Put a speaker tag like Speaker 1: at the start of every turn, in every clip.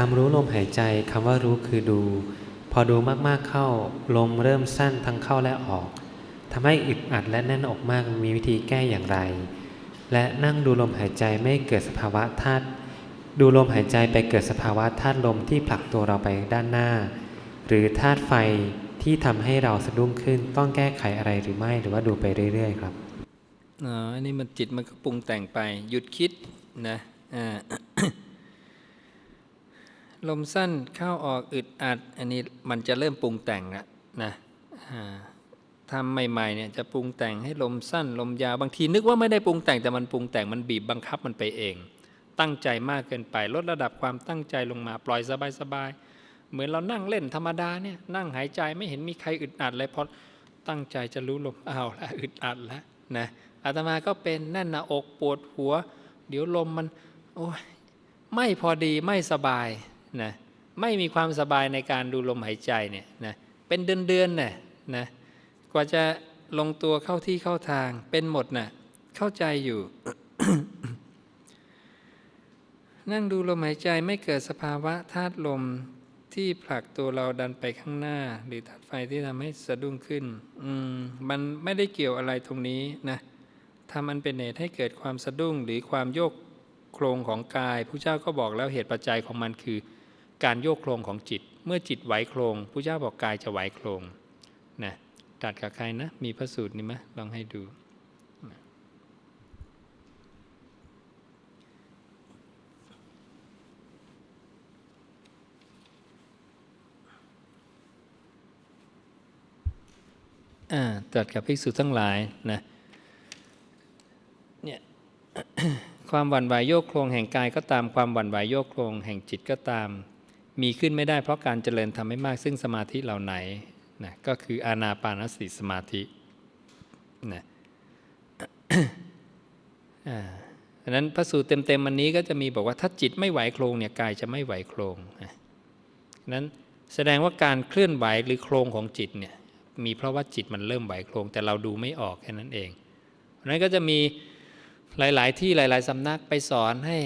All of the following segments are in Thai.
Speaker 1: ตามรู้ลมหายใจคำว่ารู้คือดู พอดูมากๆเข้า ลมเริ่มสั้นทั้งเข้าและออกทำให้อึดอัดและแน่นอกมากมีวิธีแก้อย่างไร และนั่งดูลมหายใจไม่เกิดสภาวะธาตุดูลมหายใจไปเกิดสภาวะธาตุลมที่ผลักตัวเราไปด้านหน้า หรือธาตุไฟที่ทำให้เราสะดุ้งขึ้นต้องแก้ไขอะไรหรือไม่หรือว่าดูไปเรื่อย ๆ ครับ
Speaker 2: อ๋ออันนี้มันจิตมันก็ปรุงแต่งไปหยุดคิดนะอ่า ลมสั้นเข้าออกอึดอัด อันนี้มันจะเริ่มปรุงแต่งละนะทำใหม่ๆเนี่ยจะปรุงแต่งให้ลมสั้น ลมยาวบางทีนึกว่าไม่ได้ปรุงแต่งแต่มันปรุงแต่งมันบีบบังคับมันไปเอง ตั้งใจมากเกินไปลดระดับความตั้งใจลงมาปล่อยสบายๆเหมือนเรานั่งเล่นธรรมดาเนี่ยนั่งหายใจไม่เห็นมีใครอึดอัดเลยพอตั้งใจจะรู้ลมอ้าวแล้วอึดอัดแล้วนะอาตมาก็เป็นแน่นหน้าอกปวดหัว เดี๋ยวลมมันโอ้ยไม่พอดีไม่สบาย นะไม่มีความสบายในการดูลมหายใจเนี่ยนะเป็นเดือนๆน่ะนะกว่าจะลงตัวเข้าที่เข้าทางเป็นหมดน่ะเข้าใจอยู่ นั่งดูลมหายใจไม่เกิดสภาวะธาตุลมที่ผลักตัวเราดันไปข้างหน้า หรือธาตุไฟที่ทำให้สะดุ้งขึ้น อืมมันไม่ได้เกี่ยวอะไรตรงนี้นะทำมันเป็นเหตุให้เกิดความสะดุ้งหรือความโยกโครงของกายผู้เจ้าก็บอกแล้วเหตุปัจจัยของมันคือ การโยกโครงของจิต เมื่อจิตไหวโครงผู้เจ้าบอกกายจะไหวโครงนะตัดกับใครนะ มีพระสูตรนี้ไหมลองให้ดูตรัสกับภิกษุทั้งหลายนะเนี่ยความหวั่นไหวโยกโครงแห่งกายก็ตามความหวั่นไหวโยกโครงแห่งจิตก็ตาม มีขึ้นไม่ได้เพราะการเจริญทำให้มากซึ่งสมาธิเหล่าไหนนะก็คืออานาปานสติสมาธินะอ่าดังนั้นพระสูตรเต็มๆวันนี้ก็จะมีบอกว่าถ้าจิตไม่ไหวโครงเนี่ยกายจะไม่ไหวโครงนะนั้นแสดงว่าการเคลื่อนไหวหรือโครงของจิตเนี่ยมีเพราะว่าจิตมันเริ่มไหวโครง แต่เราดูไม่ออกแค่นั้นเองเพราะนั้นก็จะมีหลาย ๆ ที่หลาย ๆสำนักไปสอนให้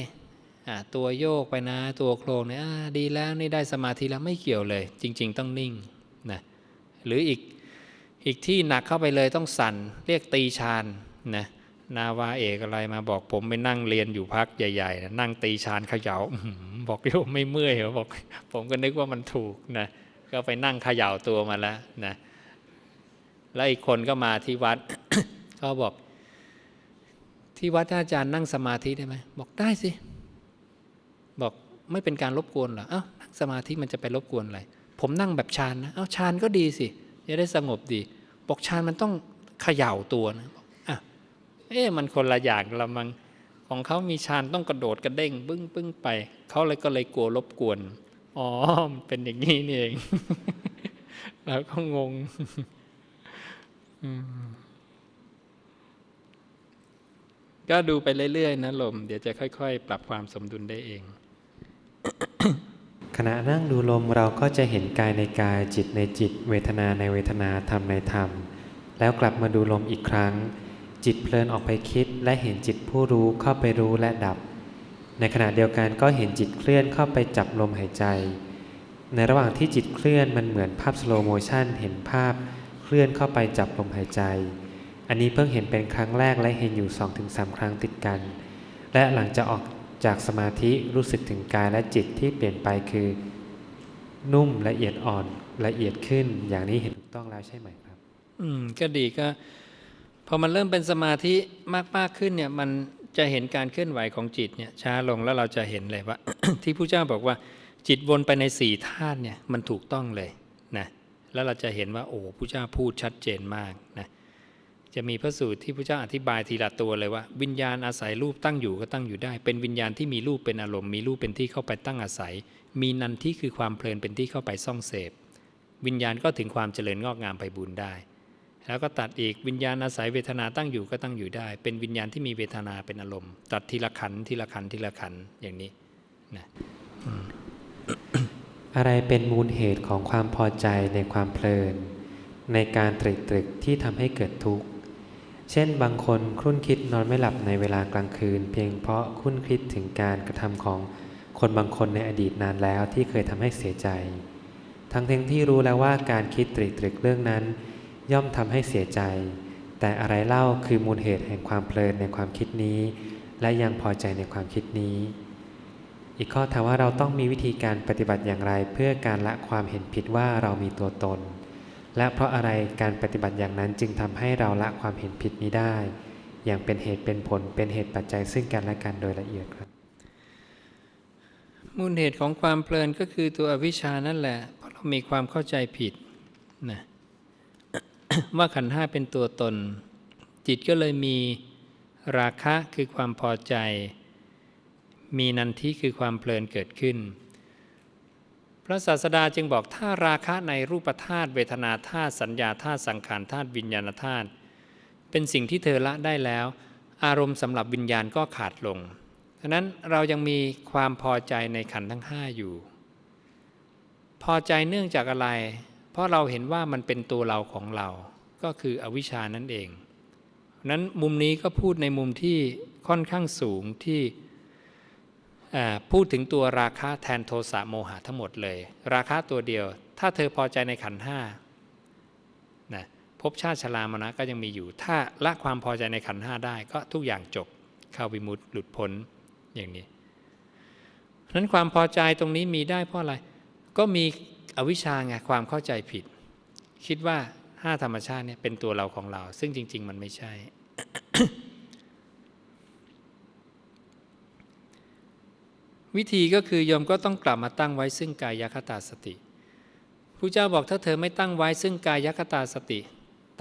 Speaker 2: ตัวโยกไปนะ ตัวโครงเนี่ยดีแล้วนี่ได้สมาธิแล้วไม่เกี่ยวเลย จริง ๆ ต้องนิ่งนะหรืออีกอีกที่หนักเข้าไปเลยต้องสั่นเรียกตีชานนะนาวาเอกอะไรมาบอกผมไปนั่งเรียนอยู่พักใหญ่ๆนะนั่งตีชานเขยา่าบอกโยมไม่เมื่อยเหรอบอก ผมก็นึกว่ามันถูกนะก็ไปนั่งเขย่าตัวมาแล้วนะแล้วอีกคนก็มาที่วัดเขาบอก ที่วัดอาจารย์นั่งสมาธิได้ไหมบอกได้สิ ไม่เป็นการรบกวนเหรอเอ้านั่งสมาธิมันจะไปรบกวนอะไร ผมนั่งแบบฌานนะเอ้าฌานก็ดีสิจะได้สงบดีบอกฌานมันต้องเขย่าตัวนะอะเอ๊ะมันคนละอย่างละมังของเขามีฌานต้องกระโดดกระเด้งบึ้งปึ้งไปเขาเลยก็เลยกลัวรบกวนอ๋อเป็นอย่างนี้นี่เอง แล้วก็งงก็ดูไปเรื่อยๆนะลม เดี๋ยวจะค่อย ๆ ปรับความสมดุลได้เอง
Speaker 1: ขณะนั่งดูลมเราก็จะเห็นกายในกายจิตในจิต เวทนาในเวทนาธรรมในธรรม แล้วกลับมาดูลมอีกครั้ง จิตเพลินออกไปคิด และเห็นจิตผู้รู้เข้าไปรู้และดับ ในขณะเดียวกันก็เห็นจิตเคลื่อนเข้าไปจับลมหายใจ ในระหว่างที่จิตเคลื่อนมันเหมือนภาพสโลโมชันเห็นภาพเคลื่อนเข้าไปจับลมหายใจ อันนี้เพิ่งเห็นเป็นครั้งแรกและเห็นอยู่ 2-3 ครั้งติดกัน และหลังจะออก จากสมาธิรู้สึกถึงกายและจิตที่เปลี่ยนไปคือ นุ่มละเอียดอ่อนละเอียดขึ้น อย่างนี้เห็นถูกต้องแล้วใช่ไหมครับ
Speaker 2: อืมก็ดีก็พอมันเริ่มเป็นสมาธิมากๆขึ้นเนี่ยมันจะเห็นการเคลื่อนไหวของจิตเนี่ยช้าลงแล้วเราจะเห็นเลยว่า ที่ผู้เจ้าบอกว่าจิตวนไปในสี่ธาตุเนี่ยมันถูกต้องเลยนะแล้วเราจะเห็นว่าโอ้ผู้เจ้าพูดชัดเจนมากนะ จะมีพระสูตรที่พระเจ้าอธิบายทีละตัวเลยว่า วิญญาณอาศัยรูปตั้งอยู่ก็ตั้งอยู่ได้ เป็นวิญญาณที่มีรูปเป็นอารมณ์มีรูปเป็นที่เข้าไปตั้งอาศัย มีนันที่คือความเพลินเป็นที่เข้าไปซ่องเสพ วิญญาณก็ถึงความเจริญงอกงามไปบุญได้ แล้วก็ตัดอีกวิญญาณอาศัยเวทนาตั้งอยู่ก็ตั้งอยู่ได้ เป็นวิญญาณที่มีเวทนาเป็นอารมณ์ ตัดทีละขันทีละขันทีละขันอย่างนี้นะ
Speaker 1: อะไรเป็นมูลเหตุของความพอใจในความเพลิน ในการตรึกตรึกที่ทำให้เกิดทุกข์ เช่นบางคนครุ่นคิดนอนไม่หลับในเวลากลางคืน เพียงเพราะคุ้นคิดถึงการกระทำของคนบางคนในอดีตนานแล้วที่เคยทำให้เสียใจ ทั้งทั้งที่รู้แล้วว่าการคิดตริตรึกเรื่องนั้น ย่อมทำให้เสียใจ แต่อะไรเล่าคือมูลเหตุแห่งความเพลินในความคิดนี้ และยังพอใจในความคิดนี้ อีกข้อถามว่าเราต้องมีวิธีการปฏิบัติอย่างไร เพื่อการละความเห็นผิดว่าเรามีตัวตน และเพราะอะไรการปฏิบัติอย่างนั้นจึงทำให้เราละความเห็นผิดนี้ได้ อย่างเป็นเหตุเป็นผลเป็นเหตุปัจจัยซึ่งกันและกันโดยละเอียดครับ
Speaker 2: มูลเหตุของความเพลินก็คือตัวอวิชานั่นแหละเพราะเรามีความเข้าใจผิดนะว่าขันธ์ห้าเป็นตัวตน จิตก็เลยมีราคะคือความพอใจ มีนันทิคือความเพลินเกิดขึ้น พระศาสดาจึงบอกถ้าราคะในรูปธาตุเวทนาธาตุสัญญาธาตุสังขารธาตุวิญญาณธาตุเป็นสิ่งที่เธอละได้แล้ว อารมณ์สำหรับวิญญาณก็ขาดลงฉะนั้นเรายังมีความพอใจในขันทั้งห้าอยู่ พอใจเนื่องจากอะไร เพราะเราเห็นว่ามันเป็นตัวเราของเรา ก็คืออวิชชานั่นเองนั้นมุมนี้ก็พูดในมุมที่ค่อนข้างสูงที่ พูดถึงตัวราคะแทนโทสะโมหะทั้งหมดเลย ราคะตัวเดียว ถ้าเธอพอใจในขันห้านะภพชาติชรามรณะก็ยังมีอยู่ ถ้าละความพอใจในขันห้าได้ก็ทุกอย่างจบเข้าวิมุตติหลุดพ้นอย่างนี้นั้นความพอใจตรงนี้มีได้เพราะอะไร ก็มีอวิชชาไงความเข้าใจผิด คิดว่าห้าธรรมชาติเนี่ยเป็นตัวเราของเรา ซึ่งจริง ๆ มันไม่ใช่ วิธีก็คือโยมก็ต้องกลับมาตั้งไว้ซึ่งกายคตาสติพระเจ้าบอกถ้าเธอไม่ตั้งไว้ซึ่งกายคตาสติ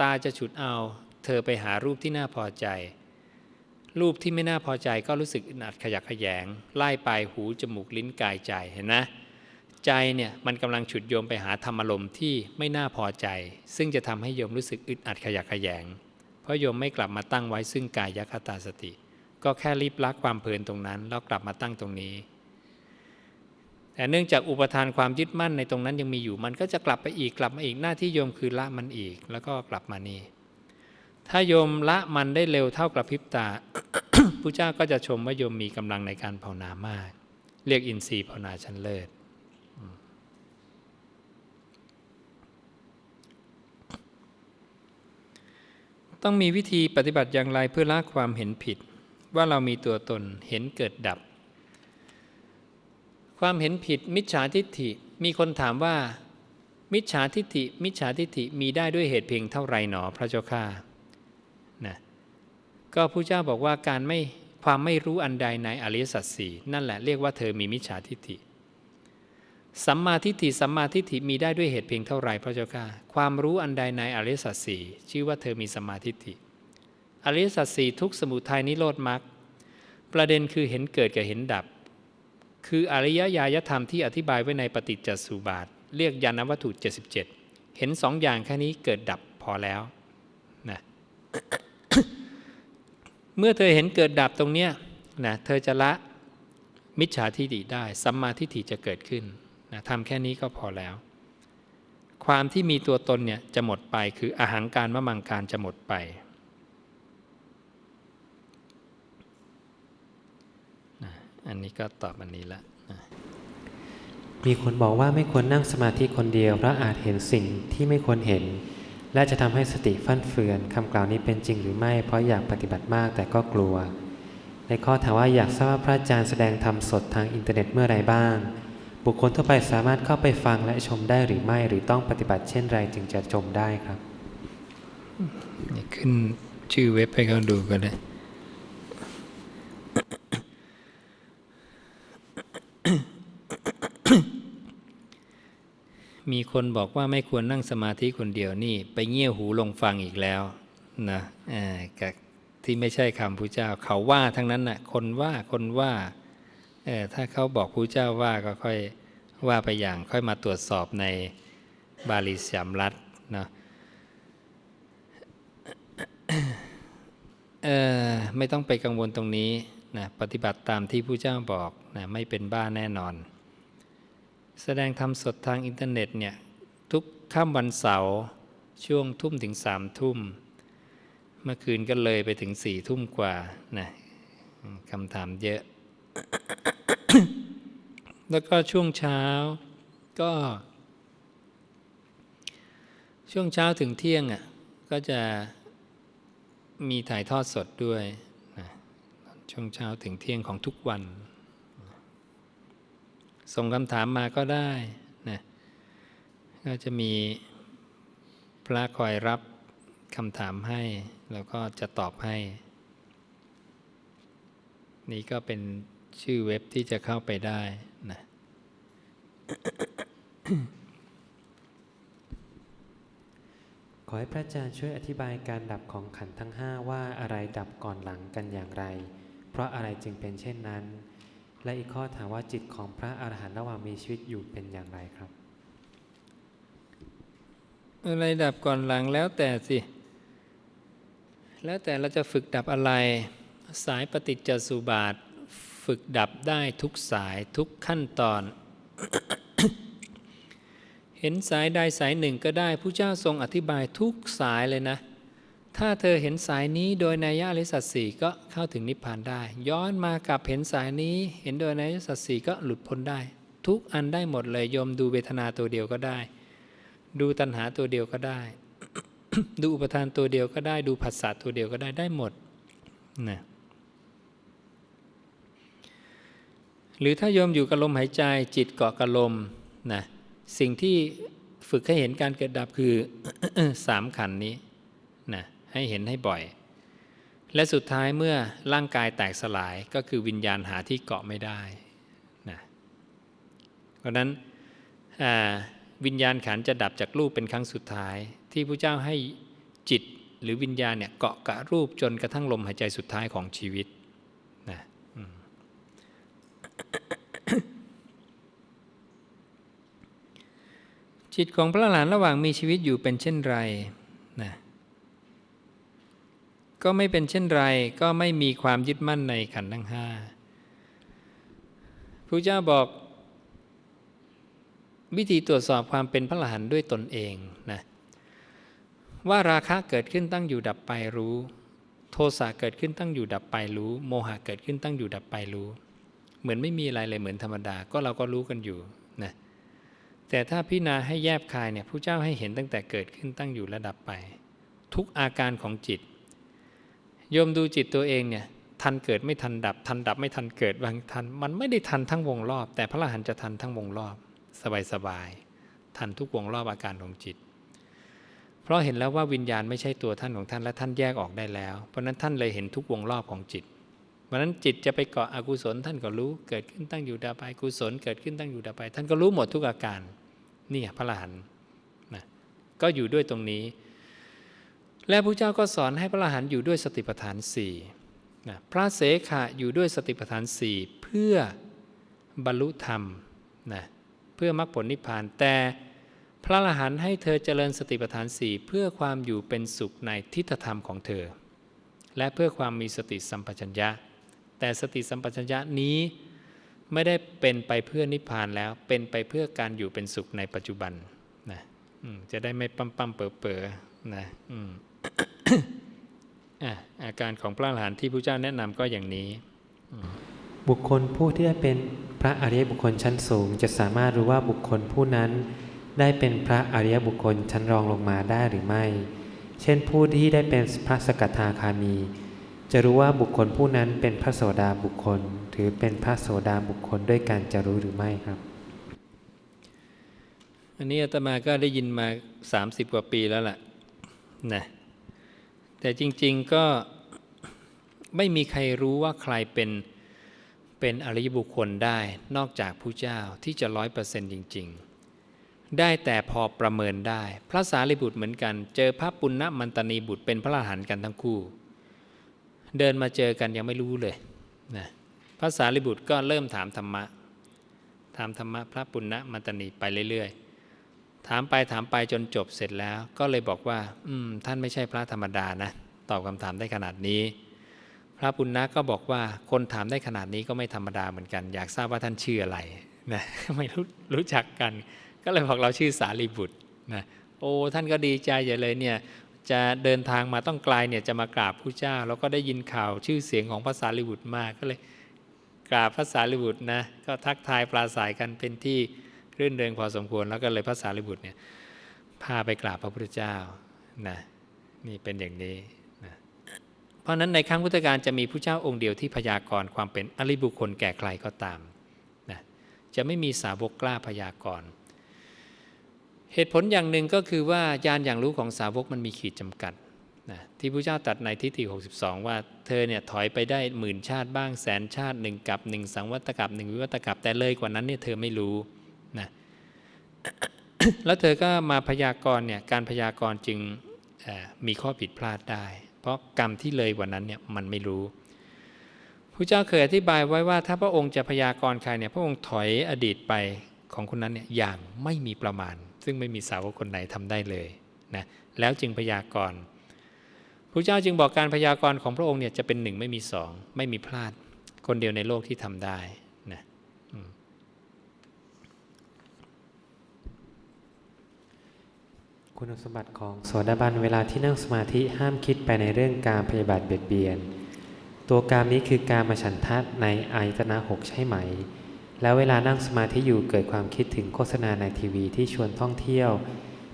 Speaker 2: ตาจะฉุดเอา เธอไปหารูปที่น่าพอใจ รูปที่ไม่น่าพอใจก็รู้สึกอึดอัดขยักขยง ไล่ไปหูจมูกลิ้นกายใจเห็นนะใจเนี่ยมันกำลังฉุดโยมไปหาธรรมอารมณ์ที่ไม่น่าพอใจ ซึ่งจะทำให้โยมรู้สึกอึดอัดขยักขยง เพราะโยมไม่กลับมาตั้งไว้ซึ่งกายคตาสติ ก็แค่รีบละความเพลินตรงนั้นแล้วกลับมาตั้งตรงนี้ แต่เนื่องจากอุปทานความยึดมั่นในตรงนั้นยังมีอยู่ มันก็จะกลับไปอีกกลับมาอีกหน้าที่โยมคือละมันอีก แล้วก็กลับมานี่ถ้าโยมละมันได้เร็วเท่ากระพริบตาพระเจ้าก็จะชมว่าโยมมีกำลังในการภาวนามาก เรียกอินทรีย์ภาวนาชั้นเลิศต้องมีวิธีปฏิบัติอย่างไรเพื่อละความเห็นผิด ว่าเรามีตัวตนเห็นเกิดดับ ความเห็นผิดมิจฉาทิฏฐิมีคนถามว่า มิจฉาทิฏฐิ มิจฉาทิฏฐิมีได้ด้วยเหตุเพียงเท่าไรหนอพระเจ้าข้านะก็พระเจ้าบอกว่าการไม่ความไม่รู้อันใดในอริยสัจสี่นั่นแหละเรียกว่าเธอมีมิจฉาทิฏฐิสัมมาทิฏฐิสัมมาทิฏฐิมีได้ด้วยเหตุเพียงเท่าไรพระเจ้าข้าความรู้อันใดในอริยสัจสี่ชื่อว่าเธอมีสัมมาทิฏฐิอริยสัจสี่ทุกสมุทัยนิโรธมรรคประเด็นคือเห็นเกิดกับเห็นดับ คืออริยญาณธรรมที่อธิบายไว้ในปฏิจจสุบาท เรียกยานวัตถุ 77 เห็นสองอย่างแค่นี้เกิดดับพอแล้วนะเมื่อเธอเห็นเกิดดับตรงเนี้ยนะเธอจะละมิจฉาทิฏฐิได้สัมมาทิฏฐิจะเกิดขึ้นนะทำแค่นี้ก็พอแล้ว ความที่มีตัวตนเนี่ยจะหมดไปคืออาหางการมะมังการจะหมดไปนะ อันนี้ก็ตอบอันนี้ละนะ
Speaker 1: มีคนบอกว่าไม่ควรนั่งสมาธิคนเดียวเพราะอาจเห็นสิ่งที่ไม่ควรเห็น และจะทำให้สติฟั่นเฟือนคำกล่าวนี้เป็นจริงหรือไม่ เพราะอยากปฏิบัติมากแต่ก็กลัว ในข้อถามว่าอยากทราบว่าพระอาจารย์แสดงธรรมสดทางอินเทอร์เน็ตเมื่อไรบ้าง บุคคลทั่วไปสามารถเข้าไปฟังและชมได้หรือไม่ หรือต้องปฏิบัติเช่นไรจึงจะชมได้ครับ
Speaker 2: นี่ขึ้นชื่อเว็บให้เขาดูกันเลย มีคนบอกว่าไม่ควรนั่งสมาธิคนเดียวนี่ ไปเงี่ยหูลงฟังอีกแล้วนะเออกับที่ไม่ใช่คำพระเจ้า เขาว่าทั้งนั้นน่ะคนว่าคนว่าเออถ้าเขาบอกพระเจ้าว่าก็ค่อยว่าไปอย่างค่อยมาตรวจสอบในบาลีสยามรัฐนะเออไม่ต้องไปกังวลตรงนี้นะปฏิบัติตามที่ผู้เจ้าบอกนะไม่เป็นบ้าแน่นอน แสดงธรรมสดทางอินเทอร์เน็ตเนี่ยทุกค่ำวันเสาร์ช่วงทุ่มถึงสามทุ่ม เมื่อคืนก็เลยไปถึงสี่ทุ่มกว่านะคำถามเยอะ แล้วก็ช่วงเช้าก็ ช่วงเช้าถึงเที่ยงอะก็จะมีถ่ายทอดสดด้วยนะช่วงเช้าถึงเที่ยงของทุกวัน ส่งคำถามมาก็ได้นะก็จะมีพระคอยรับคำถามให้ แล้วก็จะตอบให้ นี่ก็เป็นชื่อเว็บที่จะเข้าไปได้นะ
Speaker 1: ขอให้พระอาจารย์ช่วยอธิบายการดับของขันธ์ทั้งห้าว่าอะไรดับก่อนหลังกันอย่างไร เพราะอะไรจึงเป็นเช่นนั้น และอีกข้อถามว่าจิตของพระอรหันต์ระหว่างมีชีวิตอยู่เป็นอย่างไรครับ
Speaker 2: อะไรดับก่อนหลังแล้วแต่สิ แล้วแต่เราจะฝึกดับอะไร สายปฏิจจสุบาท ฝึกดับได้ทุกสายทุกขั้นตอน เห็นสายใดสายหนึ่งก็ได้ผู้เจ้าทรงอธิบายทุกสายเลยนะ ถ้าเธอเห็นสายนี้โดยนัยยะอริสัตสีก็เข้าถึงนิพพานได้ ย้อนมากลับเห็นสายนี้ เห็นโดยนัยยะสัตสีก็หลุดพ้นได้ ทุกอันได้หมดเลยยมดูเวทนาตัวเดียวก็ได้ ดูตัณหาตัวเดียวก็ได้ ดูอุปทานตัวเดียวก็ได้ ดูผัสสะตัวเดียวก็ได้ได้หมดนะหรือถ้าโยมอยู่กับลมหายใจจิตเกาะกับลมนะสิ่งที่ฝึกให้เห็นการเกิดดับคือสามขันนี้นะ ให้เห็นให้บ่อย และสุดท้ายเมื่อร่างกายแตกสลายก็คือวิญญาณหาที่เกาะไม่ได้นะเพราะนั้นวิญญาณขันจะดับจากรูปเป็นครั้งสุดท้าย ที่พระเจ้าให้จิตหรือวิญญาณเนี่ยเกาะกับรูปจนกระทั่งลมหายใจสุดท้ายของชีวิตนะจิตของพระหลานระหว่างมีชีวิตอยู่เป็นเช่นไร ก็ไม่เป็นเช่นไรก็ไม่มีความยึดมั่นในขันธ์ทั้งห้าพระเจ้าบอก วิธีตรวจสอบความเป็นพระอรหันต์ด้วยตนเองนะว่าราคะเกิดขึ้นตั้งอยู่ดับไปรู้ โทสะเกิดขึ้นตั้งอยู่ดับไปรู้ โมหะเกิดขึ้นตั้งอยู่ดับไปรู้ เหมือนไม่มีอะไรเลยเหมือนธรรมดาก็เราก็รู้กันอยู่นะแต่ถ้าพิจารณาให้แยบคายเนี่ยผู้เจ้าให้เห็นตั้งแต่เกิดขึ้นตั้งอยู่และดับไป ทุกอาการของจิต โยมดูจิตตัวเองเนี่ยทันเกิดไม่ทันดับ ทันดับไม่ทันเกิดบางทันมันไม่ได้ทันทั้งวงรอบ แต่พระอรหันต์จะทันทั้งวงรอบ สบายๆทันทุกวงรอบอาการของจิต เพราะเห็นแล้วว่าวิญญาณไม่ใช่ตัวท่านของท่านและท่านแยกออกได้แล้ว เพราะนั้นท่านเลยเห็นทุกวงรอบของจิตเพราะนั้นจิตจะไปเกาะอกุศลท่านก็รู้ เกิดขึ้นตั้งอยู่ดับไปกุศลเกิดขึ้นตั้งอยู่ดับไป ท่านก็รู้หมดทุกอาการนี่พระอรหันต์นะก็อยู่ด้วยตรงนี้ และพระเจ้าก็สอนให้พระอรหันต์อยู่ด้วยสติปัฏฐานสี่นะพระเสขะอยู่ด้วยสติปัฏฐานสี่เพื่อบรรลุธรรมนะเพื่อมรรคผลนิพพาน แต่พระอรหันต์ให้เธอเจริญสติปัฏฐานสี่เพื่อความอยู่เป็นสุขในทิฏฐธรรมของเธอ และเพื่อความมีสติสัมปชัญญะ แต่สติสัมปชัญญะนี้ไม่ได้เป็นไปเพื่อนิพพานแล้วเป็นไปเพื่อการอยู่เป็นสุขในปัจจุบันนะจะได้ไม่ปั๊มปั๊มเป๋อเป๋อนะอืม อะอาการของพระอรหันต์ที่พระเจ้าแนะนำก็อย่างนี้
Speaker 1: บุคคลผู้ที่ได้เป็นพระอริยบุคคลชั้นสูง จะสามารถรู้ว่าบุคคลผู้นั้น ได้เป็นพระอริยบุคคลชั้นรองลงมาได้หรือไม่ เช่นผู้ที่ได้เป็นพระสกทาคามี จะรู้ว่าบุคคลผู้นั้นเป็นพระโสดาบุคคล ถือเป็นพระโสดาบุคคลด้วยการจะรู้หรือไม่ครับ
Speaker 2: อันนี้อาตมาก็ได้ยินมา 30 กว่าปีแล้วล่ะนะ แต่จริง ๆก็ไม่มีใครรู้ว่าใครเป็นเป็นอริยบุคคลได้นอกจากผู้เจ้าที่จะร้อยเปอร์เซนต์จริง ๆ ได้แต่พอประเมินได้ พระสารีบุตรเหมือนกัน เจอพระปุณณมันตนีบุตรเป็นพระอรหันต์กันทั้งคู่ เดินมาเจอกันยังไม่รู้เลยนะพระสารีบุตรก็เริ่มถามธรรมะถามธรรมะพระปุณณมันตนีไปเรื่อย ๆ ถามไปถามไปจนจบเสร็จแล้ว ก็เลยบอกว่า อืม ท่านไม่ใช่พระธรรมดานะ ตอบคำถามได้ขนาดนี้ พระปุณณะก็บอกว่าคนถามได้ขนาดนี้ก็ไม่ธรรมดาเหมือนกัน อยากทราบว่าท่านชื่ออะไรนะไม่รู้รู้จักกัน ก็เลยบอกเราชื่อสารีบุตรนะโอ้ท่านก็ดีใจใหญ่เลยเนี่ยจะเดินทางมาต้องไกลเนี่ยจะมากราบผู้เจ้า แล้วก็ได้ยินข่าวชื่อเสียงของพระสารีบุตรมากก็เลยกราบพระสารีบุตรนะก็ทักทายปราศัยกันเป็นที่ รื่นเริงพอสมควร แล้วก็เลยพระสารีบุตรเนี่ยพาไปกราบพระพุทธเจ้านะนี่เป็นอย่างนี้นะเพราะฉะนั้นในครั้งพุทธกาลจะมีผู้เจ้าองค์เดียวที่พยากรณ์ความเป็นอริบุคคลแก่ใครก็ตามนะจะไม่มีสาวกกล้าพยากรณ์เหตุผลอย่างหนึ่งก็คือว่าญาณอย่างรู้ของสาวกมันมีขีดจำกัดนะที่พระเจ้าตัดในทิฏฐิ62 ว่าเธอเนี่ยถอยไปได้หมื่นชาติบ้างแสนชาติหนึ่งกับหนึ่งสังวัตกับหนึ่งวิวัตกับแต่เลยกว่านั้นเนี่ยเธอไม่รู้ นะแล้วเธอก็มาพยากรณ์เนี่ยการพยากรณ์จึงมีข้อผิดพลาดได้ เพราะกรรมที่เลยว่านั้นเนี่ยมันไม่รู้พระเจ้าเคยอธิบายไว้ว่า ถ้าพระองค์จะพยากรณ์ใครเนี่ยพระองค์ถอยอดีตไปของคนนั้นเนี่ยอย่างไม่มีประมาณ ซึ่งไม่มีสาวกคนไหนทำได้เลยนะแล้วจึงพยากรณ์พระเจ้าจึงบอกการพยากรณ์ของพระองค์เนี่ยจะเป็นหนึ่งไม่มีสองไม่มีพลาด คนเดียวในโลกที่ทำได้นะ
Speaker 1: คุณสมบัติของโสดาบันเวลาที่นั่งสมาธิห้ามคิดไปในเรื่องการพยาบาทเบียดเบียน ตัวกามนี้คือการมาฉันทะในอายตนะหกใช่ไหม แล้วเวลานั่งสมาธิอยู่เกิดความคิดถึงโฆษณาในทีวีที่ชวนท่องเที่ยว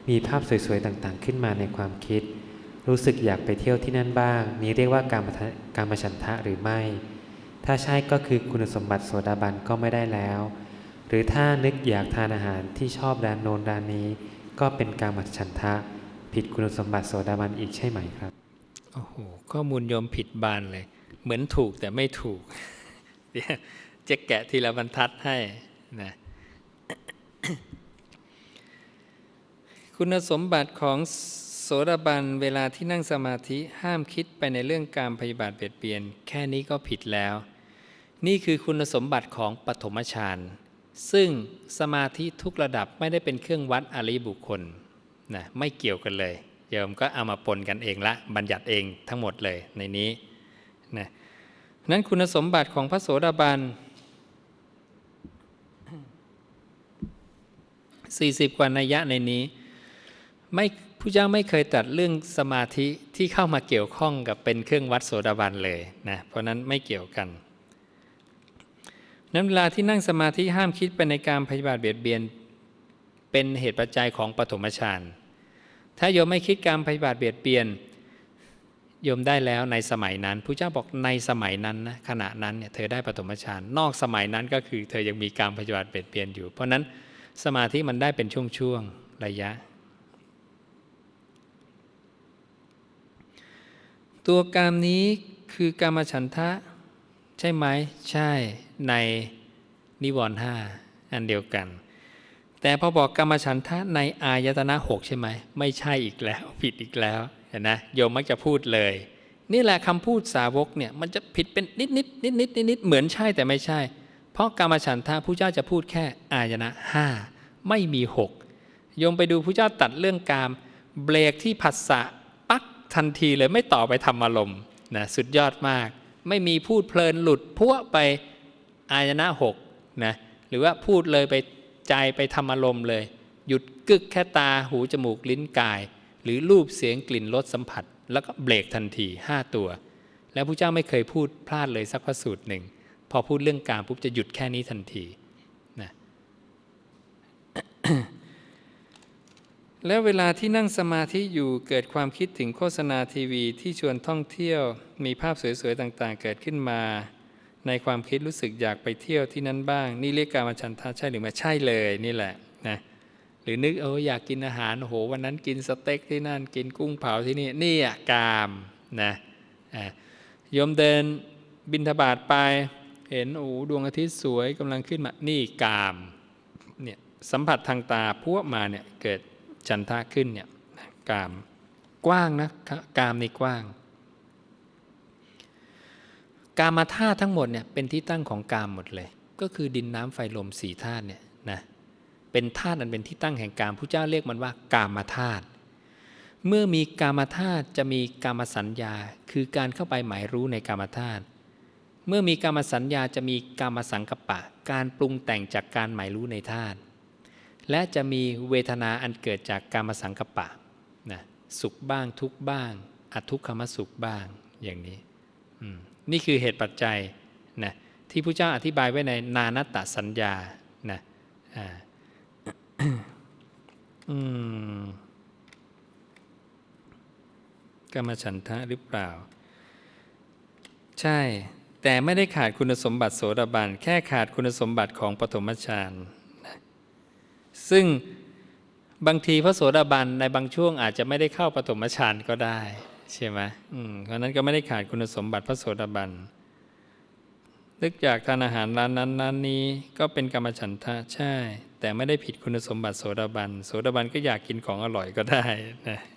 Speaker 1: มีภาพสวยๆต่างๆ ขึ้นมาในความคิด รู้สึกอยากไปเที่ยวที่นั่นบ้าง นี้เรียกว่าการมาทะการมาฉันทะหรือไม่ ถ้าใช่ก็คือคุณสมบัติโสดาบันก็ไม่ได้แล้ว หรือถ้านึกอยากทานอาหารที่ชอบร้านโน้นร้านนี้ ก็เป็นการมัฉันทะ ผิดคุณสมบัติโสดาบันอีกใช่ไหมครับ
Speaker 2: โอ้โหข้อมูลโยมผิดบานเลย เหมือนถูกแต่ไม่ถูกเดี๋ยวจะแกะทีละบรรทัดให้นะคุณสมบัติของโสดาบันเวลาที่นั่งสมาธิห้ามคิดไปในเรื่องการพยาบาทเบียดเบียน แค่นี้ก็ผิดแล้ว นี่คือคุณสมบัติของปฐมฌาน ซึ่งสมาธิทุกระดับไม่ได้เป็นเครื่องวัดอริบุคคลนะไม่เกี่ยวกันเลยโยมก็เอามาปนกันเองละบัญญัติเองทั้งหมดเลยในนี้นะนั้นคุณสมบัติของพระโสดาบัน40 กว่านัยยะในนี้ไม่ผู้เจ้าไม่เคยตัดเรื่องสมาธิที่เข้ามาเกี่ยวข้องกับเป็นเครื่องวัดโสดาบันเลยนะเพราะนั้นไม่เกี่ยวกัน นั้นเวลาที่นั่งสมาธิห้ามคิดไปในการพยาบาทเบียดเบียน เป็นเหตุปัจจัยของปฐมฌานถ้าโยมไม่คิดการพยาบาทเบียดเบียนโยมได้แล้วในสมัยนั้นผู้เจ้าบอกในสมัยนั้นนะขณะนั้นเนี่ยเธอได้ปฐมฌานนอกสมัยนั้นก็คือเธอยังมีการพยาบาทเบียดเบียนอยู่ เพราะนั้นสมาธิมันได้เป็นช่วงๆระยะ ตัวกามนี้คือกามฉันทะ ใช่ไหมใช่ ในนิวรณ์ห้าอันเดียวกัน แต่พอบอกกรรมฉันทะในอายตนะหกใช่ไหมไม่ใช่อีกแล้วผิดอีกแล้วเห็นนะโยมมักจะพูดเลย นี่แหละคำพูดสาวกเนี่ยมันจะผิดเป็นนิดนิดนิดนิดนิดนิดเหมือนใช่แต่ไม่ใช่ เพราะกรรมฉันทะผู้เจ้าจะพูดแค่อายนะห้าไม่มีหกโยมไปดูผู้เจ้าตัดเรื่องกามเบรกที่ผัสสะปักทันทีเลยไม่ต่อไปทำอารมณ์นะสุดยอดมาก ไม่มีพูดเพลินหลุดพัวไป อายนะหกนะหรือว่าพูดเลยไปใจไปทำอารมณ์เลย หยุดกึกแค่ตาหูจมูกลิ้นกาย หรือรูปเสียงกลิ่นรสสัมผัส แล้วก็เบรกทันที 5 ตัว แล้วพระเจ้าไม่เคยพูดพลาดเลยสักพระสูตรหนึ่ง พอพูดเรื่องการปุ๊บจะหยุดแค่นี้ทันทีนะแล้วเวลาที่นั่งสมาธิอยู่เกิดความคิดถึงโฆษณาทีวีที่ชวนท่องเที่ยวมีภาพสวยๆต่างๆ เกิดขึ้นมา ในความคิดรู้สึกอยากไปเที่ยวที่นั้นบ้าง นี่เรียกการมาชันทาใช่หรือไม่ใช่เลยนี่แหละนะหรือนึกเอออยากกินอาหารโอ้โหวันนั้นกินสเต็กที่นั่นกินกุ้งเผาที่นี่นี่อะกามนะอะโยมเดินบินทบาทไป เห็นโอ้ดวงอาทิตย์สวยกำลังขึ้นมานี่กามเนี่ยสัมผัสทางตาพวกมาเนี่ยเกิดฉันทะขึ้นเนี่ยกามกว้างนะกามในกว้าง กามาธาตุทั้งหมดเนี่ยเป็นที่ตั้งของกามหมดเลย ก็คือดินน้ำไฟลมสี่ธาตุเนี่ยนะเป็นธาตุอันเป็นที่ตั้งแห่งกามผู้เจ้าเรียกมันว่ากามาธาตุเมื่อมีกามาธาตุจะมีกามสัญญา คือการเข้าไปหมายรู้ในกามาธาตุเมื่อมีกามสัญญาจะมีกามสังกปะ การปรุงแต่งจากการหมายรู้ในธาตุและจะมีเวทนาอันเกิดจากกามสังกปะนะสุขบ้างทุกบ้างอทุกขมสุขบ้างอย่างนี้ นี่คือเหตุปัจจัยนะที่พระเจ้าอธิบายไว้ในนานัตตสัญญานะอ่าอืมกรรมฉันทะหรือเปล่า ใช่ แต่ไม่ได้ขาดคุณสมบัติโสดาบันแค่ขาดคุณสมบัติของปฐมฌานนะซึ่งบางทีพระโสดาบันในบางช่วงอาจจะไม่ได้เข้าปฐมฌานก็ได้ ใช่ไหมเพราะฉะนั้นก็ไม่ได้ขาดคุณสมบัติพระโสดาบันนึกอยากทานอาหารร้านนั้นร้านนี้ก็เป็นกรรมฉันทะใช่ แต่ไม่ได้ผิดคุณสมบัติโสดาบัน โสดาบันก็อยากกินของอร่อยก็ได้นะ